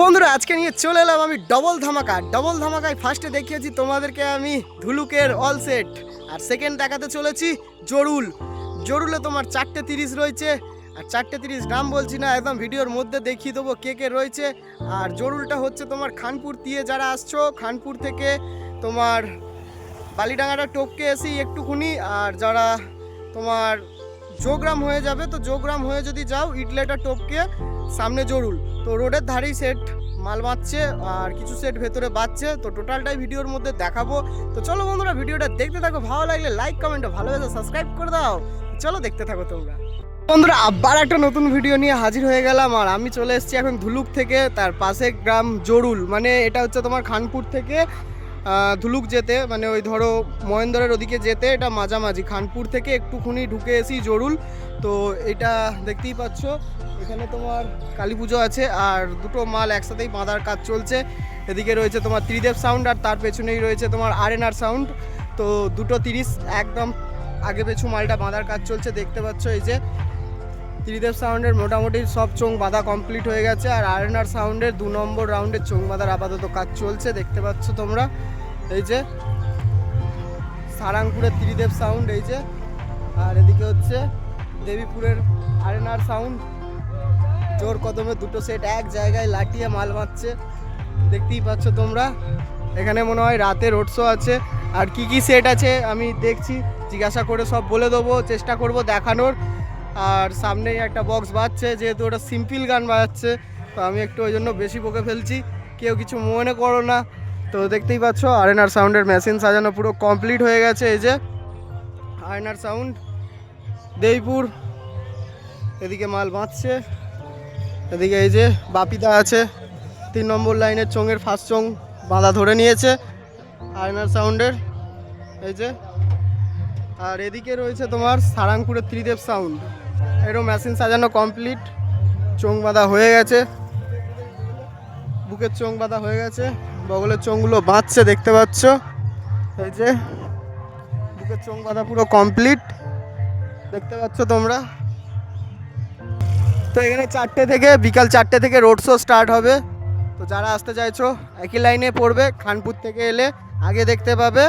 বন্ধুরা, আজকে নিয়ে চলে এলাম আমি ডবল ধামাকা। ডবল ধামাকায় ফার্স্টে দেখিয়েছি তোমাদেরকে আমি ধুলুকের অল সেট আর সেকেন্ড দেখাতে চলেছি জরুল। জরুলে তোমার চারটে তিরিশ রয়েছে। আর চারটে তিরিশ গ্রাম বলছি না, একদম ভিডিওর মধ্যে দেখিয়ে দেবো কে কে রয়েছে। আর জরুলটা হচ্ছে তোমার খানপুর দিয়ে যারা আসছো, খানপুর থেকে তোমার বালিডাঙ্গাটা টপকে এসেই একটুখুনি। আর যারা তোমার যোগগ্রাম হয়ে যাবে, তো যোগগ্রাম হয়ে যদি যাও ইটলেটা টপকে সামনে জরুল। তো রোডের ধারেই সেট মাল বাঁচছে আর কিছু সেট ভেতরে বাঁচছে। তো টোটালটাই ভিডিওর মধ্যে দেখাবো। তো চলো বন্ধুরা, ভিডিওটা দেখতে থাকো। ভালো লাগলে লাইক কমেন্ট ভালোবেসে সাবস্ক্রাইব করে দাও। চলো দেখতে থাকো তোমরা। বন্ধুরা, আবার একটা নতুন ভিডিও নিয়ে হাজির হয়ে গেলাম আর আমি চলে এসেছি এখন ধুলুক থেকে, তার পাশে গ্রাম জরুল। মানে এটা হচ্ছে তোমার খানপুর থেকে ধুলুক যেতে মানে ওই ধরো মহেন্দ্রের ওদিকে যেতে, এটা মাঝামাঝি। খানপুর থেকে একটুখানি ঢুকে এসি জরুল। তো এটা দেখতেই পাচ্ছ, এখানে তোমার কালী পুজো আছে, আর দুটো মাল একসাথেই বাঁধার কাজ চলছে। এদিকে রয়েছে তোমার ত্রিদেব সাউন্ড আর তার পেছনেই রয়েছে তোমার আর এন আর সাউন্ড তো দুটো তিরিশ, একদম আগে পেছু মালটা বাঁধার কাজ চলছে, দেখতে পাচ্ছ এই যে। ত্রিদেব সাউন্ডের মোটামুটি সব চোং বাঁধা কমপ্লিট হয়ে গেছে আর আর এন আর সাউন্ডের দু নম্বর রাউন্ডের চোং বাঁধার আপাতত কাজ চলছে, দেখতে পাচ্ছ তোমরা। এই যে সারাংপুরের ত্রিদেব সাউন্ড, এই যে। আর এদিকে হচ্ছে দেবীপুরের আর এন আর সাউন্ড। জোর কদমে দুটো সেট এক জায়গায় লাটিয়ে মাল মারছে। দেখতেই পাচ্ছ তোমরা, এখানে মনে হয় রাতে রোড শো আছে। আর কি কি সেট আছে আমি দেখছি, জিজ্ঞাসা করে সব বলে দেবো, চেষ্টা করব দেখানোর। আর সামনেই একটা বক্স বাজছে, যেহেতু ওটা সিম্পল গান বাজাচ্ছে, তো আমি একটু ওই জন্য বেশি বকে ফেলছি। কেউ কিছু মনে করো না। তো দেখতেই পাচ্ছ আর এন আর সাউন্ডের মেশিন সাজানো পুরো কমপ্লিট হয়ে গেছে। এই যে আর এন আর সাউন্ড দেইপুর এদিকে মাল বাঁচছে এদিকে এই যে বাপিদা আছে, তিন নম্বর লাইনের চোঙের ফার্স্ট চোং বাঁধা ধরে নিয়েছে আয়নার সাউন্ডের এই যে, আর এদিকে রয়েছে তোমার সারাংপুরের ত্রিদেব সাউন্ড এরও মেশিন সাজানো কমপ্লিট। চোং বাঁধা হয়ে গেছে। বুকের চোং বাঁধা হয়ে গেছে। বগলের চোঙগুলো বাঁধছে, দেখতে পাচ্ছ? এই যে, বুকের চোং বাঁধা পুরো কমপ্লিট। দেখতে পাচ্ছ তোমরা? তো এখানে চারটে থেকে, বিকাল চারটে থেকে রোড শো স্টার্ট হবে। তো যারা আসতে চাইছো, একই লাইনে পড়বে, খানপুর থেকে এলে আগে দেখতে পাবে।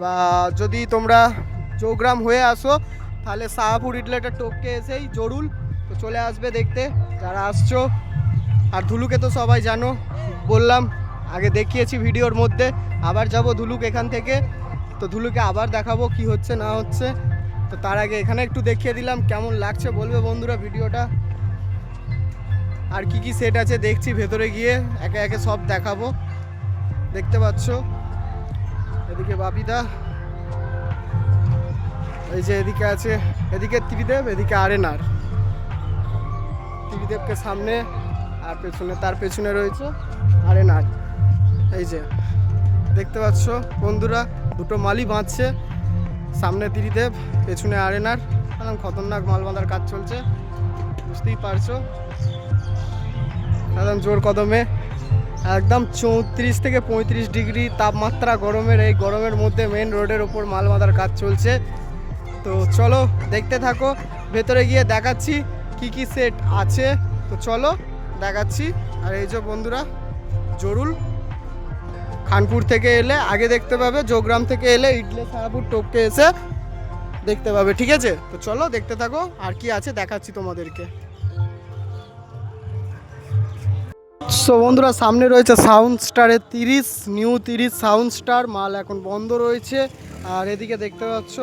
বা যদি তোমরা চৌগ্রাম হয়ে আসো তাহলে শাহপুর ইডলেটা টপকে এসেই জরুল। তো চলে আসবে দেখতে, যারা আসছো। আর ধুলুকে তো সবাই জানো, বললাম, আগে দেখিয়েছি ভিডিওর মধ্যে, আবার যাব ধুলুক এখান থেকে। তো ধুলুকে আবার দেখাবো কি হচ্ছে, না হচ্ছে। তো তার আগে এখানে একটু দেখিয়ে দিলাম কেমন লাগছে, বলবে বন্ধুরা ভিডিওটা। আর কি কি সেট আছে দেখছি ভেতরে গিয়ে, একে একে সব দেখাবো। দেখতে পাচ্ছ? এদিকে বাপিদা এই যে এদিকে আছে, এদিকে ত্রিদেব, এদিকে আরেনার। ত্রিদেবকে সামনে আর পেছনে, তার পেছনে রয়েছে আরেনার। এই যে, দেখতে পাচ্ছ বন্ধুরা, দুটো মালই বাঁধছে। সামনে ত্রিদেব, পেছনে আরেনার। একদম খতরনাক মাল বাঁধার কাজ চলছে, বুঝতেই পারছ? একদম জোর কদমে, একদম চৌত্রিশ থেকে পঁয়ত্রিশ ডিগ্রি তাপমাত্রা গরমের, এই গরমের মধ্যে মেন রোডের ওপর মাল বাঁধার কাজ চলছে। তো চলো, দেখতে থাকো, ভেতরে গিয়ে দেখাচ্ছি কি কি সেট আছে। তো চলো, দেখাচ্ছি। আর এই যে বন্ধুরা, জরুল খানপুর থেকে এলে আগে দেখতে পাবে, জোগ্রাম থেকে এলে ইডলে, সারাপুর, টপকে এসে দেখতে পাবে, ঠিক আছে? তো চলো, দেখতে থাকো, আর কি আছে দেখাচ্ছি তোমাদেরকে। সো বন্ধুরা, সামনে রয়েছে সাউন্ড স্টারের তিরিশ নিউ তিরিশ সাউন্ড স্টার মাল এখন বন্ধ রয়েছে। আর এদিকে দেখতে পাচ্ছ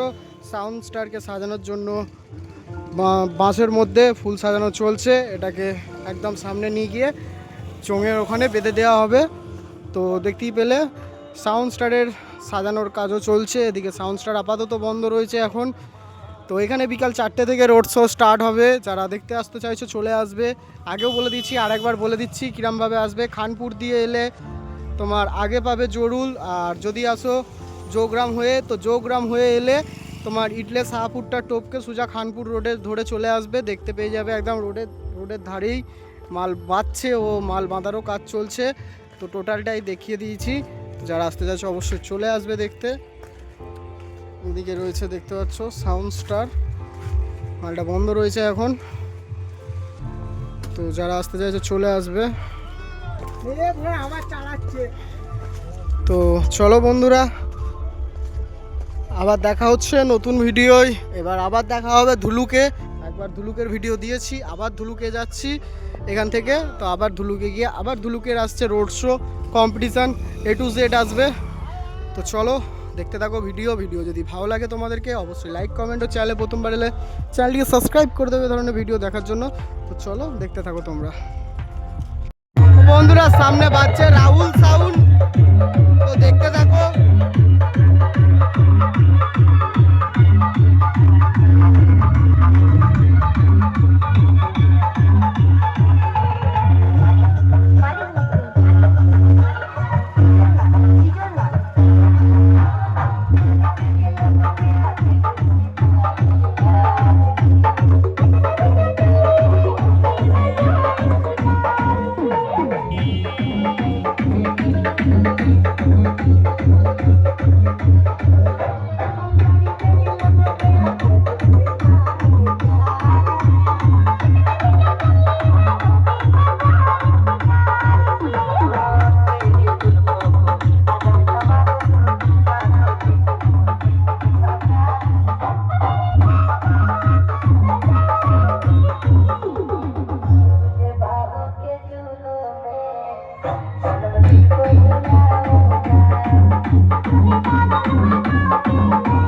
সাউন্ড স্টারকে সাজানোর জন্য বাঁশের মধ্যে ফুল সাজানো চলছে। এটাকে একদম সামনে নিয়ে গিয়ে চোঙের ওখানে বেঁধে দেওয়া হবে। তো দেখতেই পেলে, সাউন্ড স্টারের সাজানোর কাজও চলছে। এদিকে সাউন্ড স্টার আপাতত বন্ধ রয়েছে এখন। তো এখানে বিকাল চারটে থেকে রোড শো স্টার্ট হবে। যারা দেখতে আসতে চাইছো চলে আসবে। আগেও বলে দিচ্ছি, আরেকবার বলে দিচ্ছি, কিরমভাবে আসবে। খানপুর দিয়ে এলে তোমার আগে পাবে জরুল। আর যদি আসো যোগগ্রাম হয়ে, তো যোগগ্রাম হয়ে এলে তোমার ইডলে শাহপুরটা টপকে সোজা খানপুর রোডে ধরে চলে আসবে দেখতে পেয়ে যাবে একদম রোডের রোডের ধারেই মাল বাঁধছে ও মাল বাঁধারও কাজ চলছে। তো টোটালটাই দেখিয়ে দিয়েছি যারা আসতে চাইছো অবশ্যই চলে আসবে দেখতে। এদিকে রয়েছে দেখতে পাচ্ছ সাউন্ড স্টার মালটা বন্ধ রয়েছে এখন। তো যারা আসতে চাইছে চলে আসবে। তো চলো বন্ধুরা আবার দেখা হচ্ছে নতুন ভিডিওয়। এবার আবার দেখা হবে ধুলুকে। একবার ধুলুকের ভিডিও দিয়েছি, আবার ধুলুকে যাচ্ছি এখান থেকে। তো আবার ধুলুকে গিয়ে আবার ধুলুকের আসছে road show competition A to Z আসবে। তো চলো দেখতে থাকো ভিডিও। ভিডিও যদি ভালো লাগে তোমাদেরকে অবশ্যই লাইক কমেন্ট ও চ্যানেলে প্রথমবার এলে চ্যানেলটিকে সাবস্ক্রাইব করে দেবে ধরনের ভিডিও দেখার জন্য। তো চলো দেখতে থাকো তোমরা। বন্ধুরা সামনে বাজছে রাহুল সাউন্ড তো দেখতে থাকো। Música